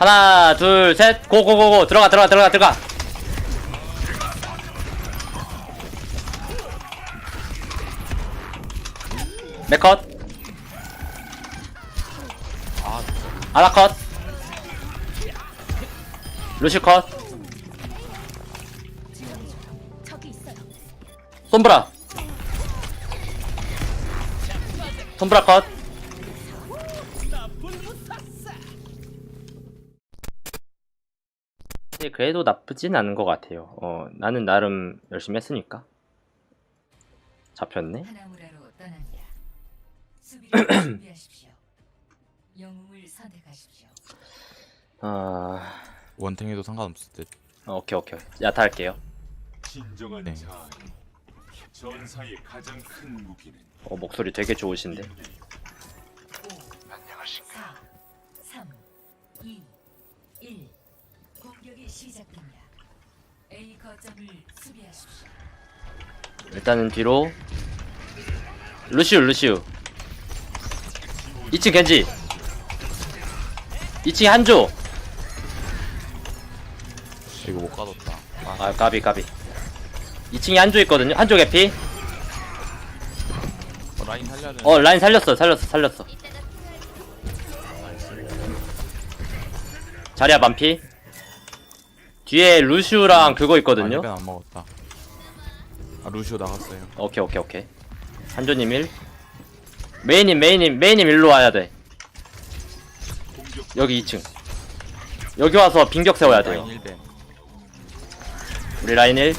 하나 둘 셋 고고고고. 들어가 들어가 들어가 들어가. 맥컷. 아 아나컷. 루시컷. 솜브라. 솜브라 컷 네, 그래도 나쁘진 않은 것 같아요 어 나는 나름 열심히 했으니까 잡혔네 하나무라로 떠납니다. 수비를 준비하십시오. 영웅을 선택하십시오. 아 원탱해도 상관없을 듯. 어, 오케이 오케이 야타 할게요 진정한 네. 전사의 가장 큰 무기는 어 목소리 되게 좋으신데 4, 3, 2, 1. 공격이 시작됩니다. A 거점을 수비하십시오. 일단은 뒤로. 루시우 루시우. 2층 겐지. 2층 한조. 이거 못 가뒀다. 아, 아 까비 까비. 2층에 한조 있거든요. 한조 개피. 어, 라인 살려야 돼. 어 라인 살렸어 살렸어 살렸어. 자리야 반피 뒤에 루시우랑 그거 있거든요 안 먹었다. 아 루시오 나갔어요. 오케이 오케이 오케이 한조님 1 메이님 메이님 메이님 일로 와야 돼 여기 2층 여기 와서 빈격 세워야 돼요 라인 1배. 우리 라인 1.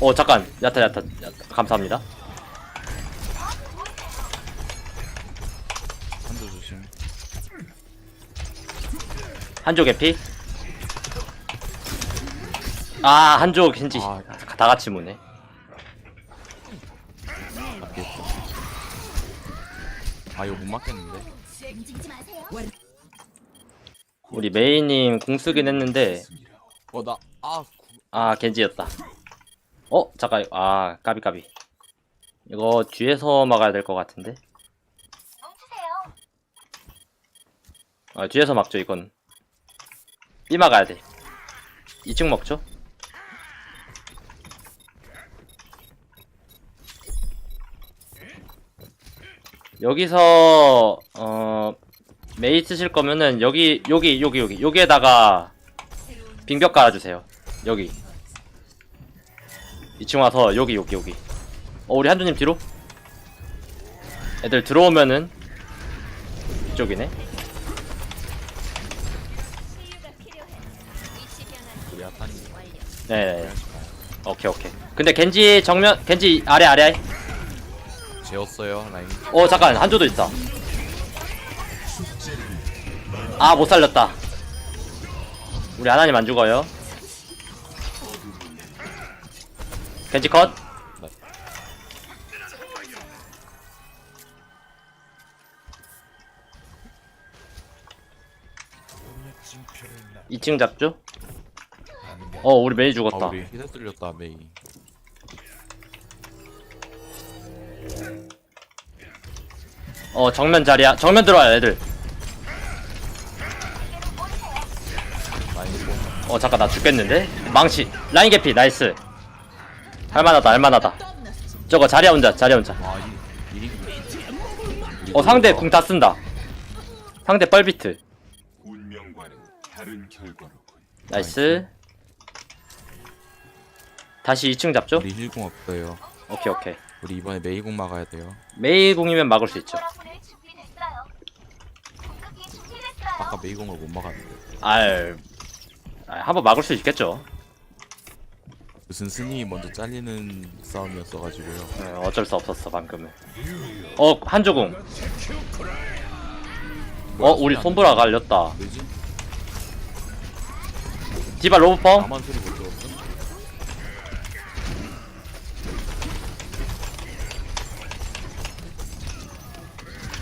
오, 잠깐. 야타, 야타, 야타. 감사합니다. 한조 조심. 한조 개피. 아, 한조 겐지. 아. 다 같이 무네. 아 이거 못 맞겠는데. 우리 메이님 공 쓰긴 했는데, 어나 아. 아, 겐지였다. 어, 잠깐. 아, 까비, 까비. 이거 뒤에서 막아야 될 것 같은데. 아, 뒤에서 막죠, 이건. 삐 막아야 돼. 2층 먹죠? 여기서 어 메이 쓰실 거면은 여기 여기 여기 여기 여기에다가 빙벽 깔아주세요. 여기 2층 와서 여기 여기 여기. 어 우리 한주님 뒤로. 애들 들어오면은 이쪽이네. 우리 아탄이 완료. 네. 오케이 오케이. 근데 겐지 정면 겐지 아래 아래. 재웠어요 라인. 어 잠깐 한조도 있다. 아 못 살렸다. 우리 하나님 안 죽어요. 겐지 컷. 네. 2층 잡죠? 어 우리 메이 아 죽었다. 우리 히드 뚫렸다 메이. 어 정면 자리야. 정면 들어와요 애들. 어 잠깐 나 죽겠는데? 망치 라인 개피 나이스. 할만하다 할만하다. 저거 자리야 혼자 자리야 혼자. 어 상대 궁 다 쓴다. 상대 뻘비트. 운명과는 다른 결과로군. 나이스. 다시 2층 잡죠? 우리 힐공 없어요. 오케이 오케이. 우리 이번에 메이공 막아야 돼요. 메이 궁이면 막을 수 있죠. 아까 메이공을 못 막았는데. 알, 알 한번 막을 수 있겠죠. 무슨 스니 먼저 잘리는 싸움이었어가지고요. 네, 어쩔 수 없었어 방금은. 어 한조궁. 어 우리 손보라 갈렸다. 왜지? 디바 로브펑. 나만 소리 못 들었어?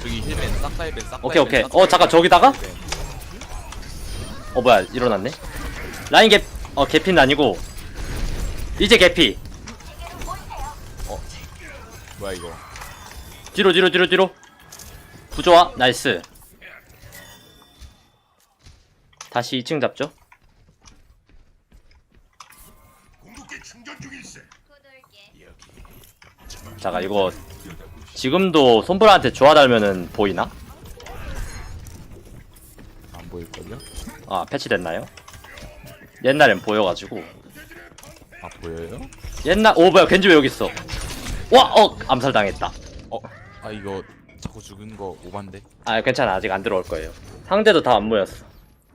저기 힐벤 싹다 힐벤 싹다 오케이 오케이. 어 잠깐 저기다가? 어 뭐야 일어났네. 라인 개, 어 개피는 아니고 이제 개피. 뭐야 이거 뒤로 뒤로 뒤로 뒤로. 부조화 나이스. 다시 2층 잡죠. 잠깐 이거 지금도 손브라한테 좋아 달면은 보이나? 안 보일걸요? 아 패치됐나요? 옛날엔 보여가지고 아 보여요? 옛날 오 뭐야 겐지 왜 여기 있어? 와어 암살 당했다. 어? 아 이거 자꾸 죽은 거 오반데? 아 괜찮아 아직 안 들어올 거예요. 상대도 다 안 모였어.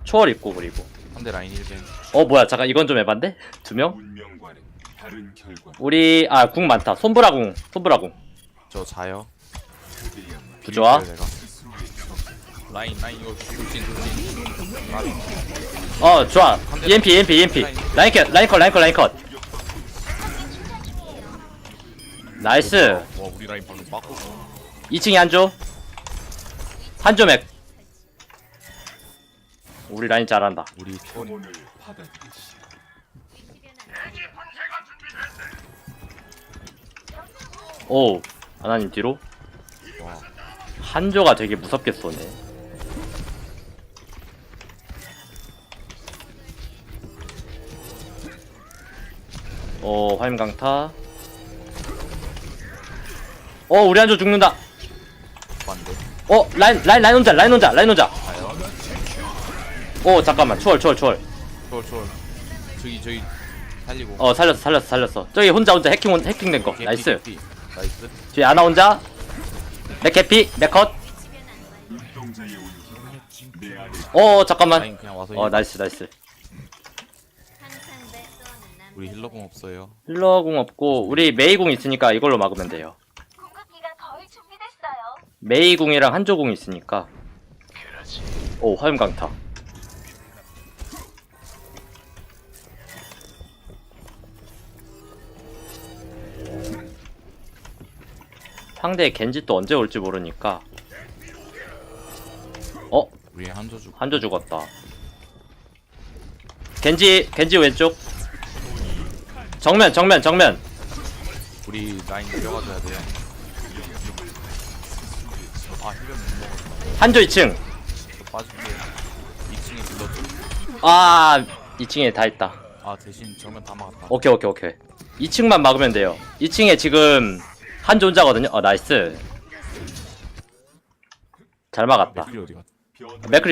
초월 있고 그리고 상대 라인 1벤 어 뭐야 잠깐 이건 좀 에반데? 두 명? 운명과는 다른 결과. 우리 아 궁 많다. 손브라 궁 손브라 궁 저 자요. 비빌게요, 내가. 라인 라인 이거 돌진 돌진 어 좋아. EMP EMP EMP 라인 컷 라인 컷 라인 컷 라인 컷. 나이스. 와 우리 라인 방금 빠꾸 2층에 한조 한조 맥 우리 라인 잘한다 우리 톤 오늘 받아들이시. 오 하나님 뒤로? 와 한조가 되게 무섭게 쏘네. 오 화임강타. 어 우리 한조 죽는다. 어 라인 라인 라인 혼자 라인 혼자 라인 혼자. 오 잠깐만 추월 추월 추월. 초월 초월. 저기 저기 살리고. 어 살렸어 살렸어 살렸어. 저기 혼자 혼자 해킹 혼- 해킹된 거. 나이스. 개피. 나이스. 뒤에 아나 혼자. 내 안에 어 잠깐만. 라인 그냥 와서 어 힐- 나이스 나이스. 우리 힐러공 없어요. 힐러궁 없고 우리 메이궁 있으니까 이걸로 막으면 돼요. 거의 준비됐어요. 메이 궁이랑 한조 궁 있으니까. 오 화염 강타 상대 겐지 또 언제 올지 모르니까. 어? 우리 한조 주 한조 죽었다. 겐지 겐지 왼쪽. 정면 정면 정면. 우리 라인 내려가줘야 돼요 아못 한조 2층. 저 빠질게. 2층에 딜러들 아 2층에 다 있다. 아 대신 정면 다 막았다. 오케이 오케이 오케이. 2층만 막으면 돼요. 2층에 지금 한조 혼자거든요 어 나이스 잘 막았다 맥클이 어디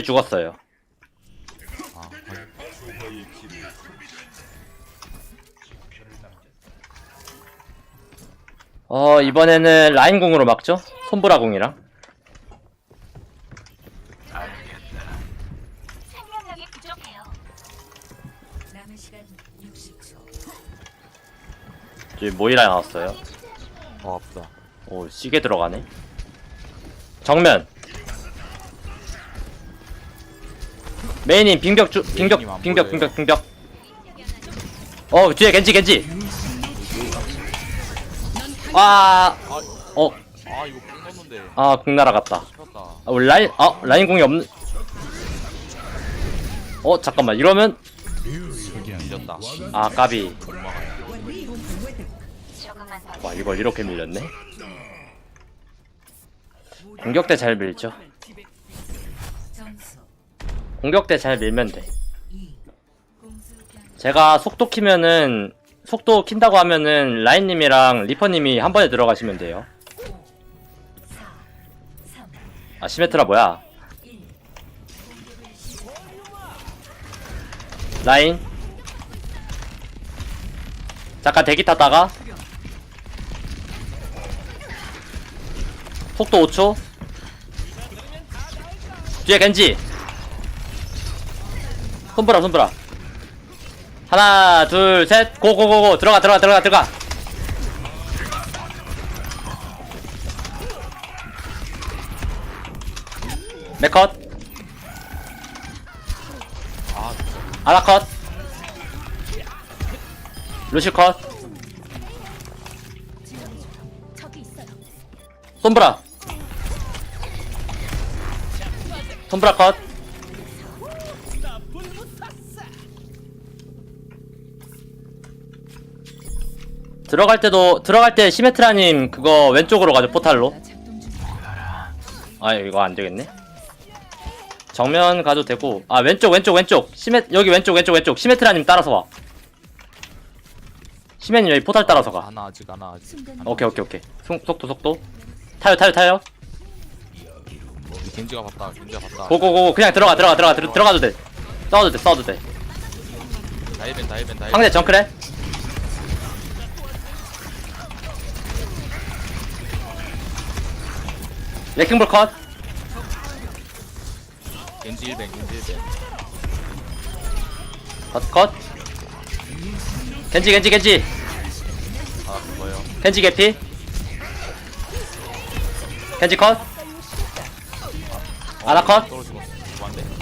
죽었어요 아 확인. 어 이번에는 막죠 생명력이 부족해요. 남은 시간 60초. 저기 모이라 나왔어요 어 아프다 오 시계 들어가네 정면 메인님 빙벽 주 빙벽 메인님 안 빙벽 보여요. 빙벽 빙벽 어 뒤에 겐지 겐지 와어 아 이거 뽕 넣었는데 아, 궁 날아갔다. 아, 우리 라인, 아, 라인 궁이 없는. 어, 잠깐만. 이러면, 밀렸다 아, 까비. 와, 이걸 이렇게 밀렸네. 공격 때 잘 밀죠. 점수 공격 때 잘 밀면 돼. 2. 공수 변 제가 속도 키면은, 속도 킨다고 하면은, 라인님이랑 리퍼님이 한 번에 들어가시면 돼요. 5, 4, 3, 아, 시메트라 뭐야? 1. 라인. 잠깐 대기 탔다가. 속도 5초. 뒤에 겐지. 손브라, 손브라. 하나, 둘, 셋. 고고고고. 들어가, 들어가, 들어가, 들어가. 맥컷. 아 아나컷 루시컷. 솜브라 솜브라 컷. 들어갈 때도 들어갈 때 시메트라님 그거 왼쪽으로 가죠 포탈로. 아 이거 안 되겠네. 정면 가도 되고. 아 왼쪽 왼쪽 왼쪽. 시메 여기 왼쪽 왼쪽 왼쪽. 시메트라님 따라서 와. 시메님 여기 포탈 따라서 가. 하나 아직 하나 아직. 오케이 오케이 오케이. 속, 속도 속도. 타요 타요 타요 겐지가 봤다 겐지가 봤다. 고고고 그냥 들어가 들어가 들어가 들, 들어가도 돼. 싸워도 돼 싸워도 돼. 다이벤 다이벤 다이벤. 상대 정크래? 레킹볼 컷. 겐지 1벤 겐지 1벤 컷, 컷. 겐지, 겐지, 겐지. 아 그거요. 겐지 개피. 겐지 컷. 아나 컷. 떨어지고 뭐한데 되나?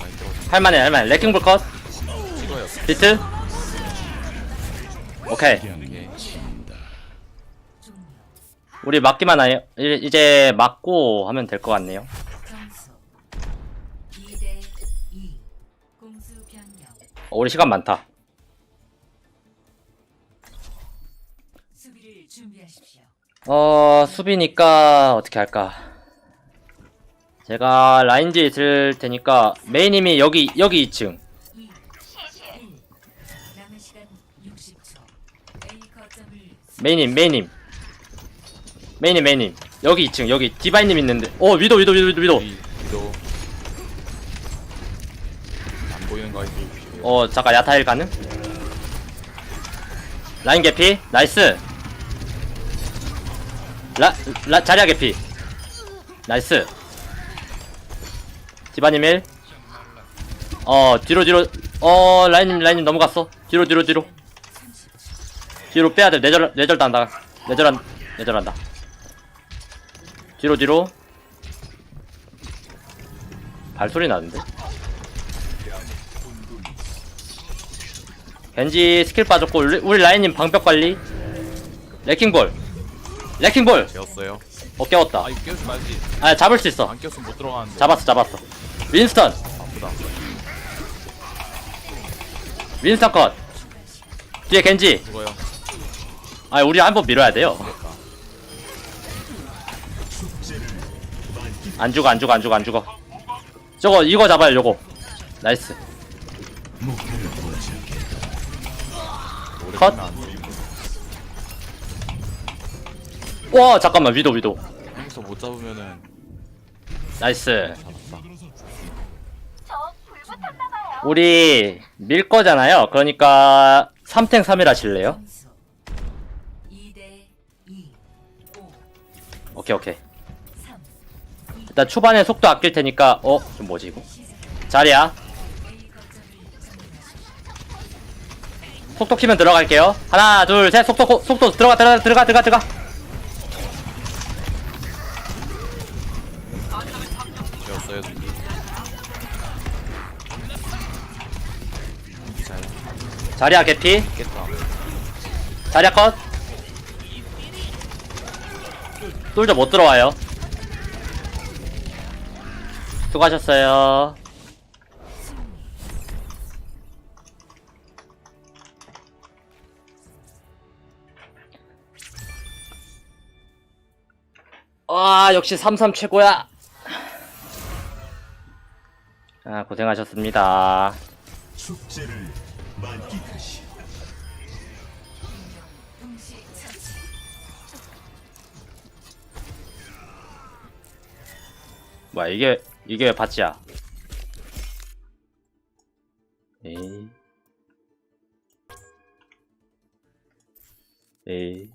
많이 떨어지 할만해, 할만해. 레킹볼 컷. 찍어요 비트. 오케이. 우리 막기만 하요. 이- 이제 막고 하면 될 것 같네요. 점수 2대 2. 공수 변경. 어, 우리 시간 많다. 어, 수비니까 어떻게 할까? 제가 라인지 있을 테니까 메이님이 여기 여기 2층. 2. 1. 남은 시간 60초. A 거점을 메이님, 메이님. 메이님, 메이님. 여기 2층, 여기 디바이님 있는데. 어, 위도, 위도, 위도, 위도. 위 위도 안 보이는 거 해주십시오 어, 잠깐, 야타일 가능? 라인 개피, 나이스. 라, 라, 자리야 개피. 나이스. 디바님 1. 어, 뒤로, 뒤로. 어, 라인님, 라인님 넘어갔어. 뒤로, 뒤로, 뒤로. 뒤로 빼야 돼. 내절, 내절도 한다. 내절한, 내절한다. 뒤로, 뒤로. 발소리 나는데? 겐지 스킬 빠졌고 우리, 우리 라인님 방벽 관리 레킹볼 레킹볼. 되었어요. 어 깨웠다. 아 이거 깨우지 말지. 아 잡을 수 있어. 안 꼈으면 못 들어가는데. 잡았어 잡았어. 윈스턴. 아프다. 윈스턴 컷. 뒤에 겐지. 죽어요. 아 우리 한 번 밀어야 돼요. 그러니까. 안 죽어 안 죽어 안 죽어 안 죽어. 저거 이거 잡아요 요거. 나이스. 컷. 가면 안 돼. 와 잠깐만 위도 위도 여기서 못 잡으면은 나이스 잡았다. 우리 밀 거잖아요 그러니까 3탱 3일 하실래요? 점수 2대 2. 5. 오케이 오케이 3. 일단 초반에 속도 아낄 테니까 어? 좀 뭐지 이거? 자리야. 속도 키면 들어갈게요. 하나, 둘, 셋, 속도, 고- 속도, 들어가, 들어가, 들어가, 들어가, 들어가. 자리야, 개피. 깼다 자리야, 컷. 뚫저 못 들어와요. 수고하셨어요. 와, 역시 33 최고야. 아, 고생하셨습니다. 축제를 처치. 뭐야 이게 이게 왜 바치야? 에이 에이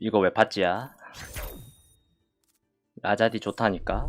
이거 왜 바치야? 라자디 좋다니까